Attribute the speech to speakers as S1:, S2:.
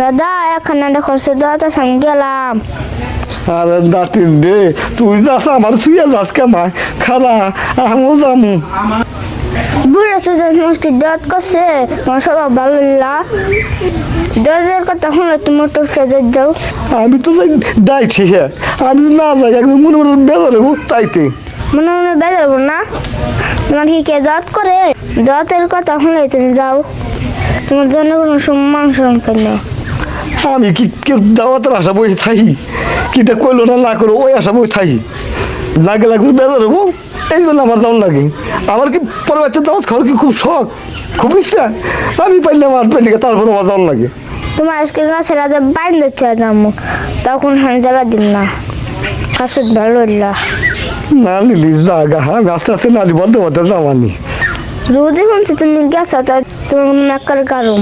S1: দাদা এখানে দেখো দাদা সঙ্গে গেলাম।
S2: আরে রে তুই যাস আমার শুয়ে যাস কেমায় খালা আমিও যামু।
S1: বুড়া মুশকিল দাঁত করছে তোমার সবাই ভালো লা দাদার কথা শুনে তোমার টোস্টে দাও।
S2: আমি তো যাই ডাইছি হ্যাঁ আমি যদি না যাই একদম মনে মনে বেদরে তাইতে।
S1: মনে মনে বেজার না? তোমার কি কে দাঁত করে? দাঁতের কথা শুনে তুমি যাও। তোমার জন্য কোনো সম্মান সম্পন্ন।
S2: আমি কি দাওয়াতের আশা বই থাকি কিটা কইলো না না করো ওই আশা বই না গেলে একদম বেদর হব এই জন্য আমার দাম লাগে। আমার কি পরবর্তী দাওয়াত খাওয়ার কি খুব শখ? খুব ইচ্ছা। আমি পাইলাম আর পেন্ডিকে তারপর আমার দাম লাগে।
S1: তোমার আজকে গাছের আগে বাইন দেখতে যাম তখন হান যাবা দিন না। গাছের ভালো
S2: না নিলি জাগা আমি আস্তে আস্তে নালি বলতে বলতে যাওয়ানি।
S1: যদি শুনছি তুমি গেছো তোমার মনে করার কারণ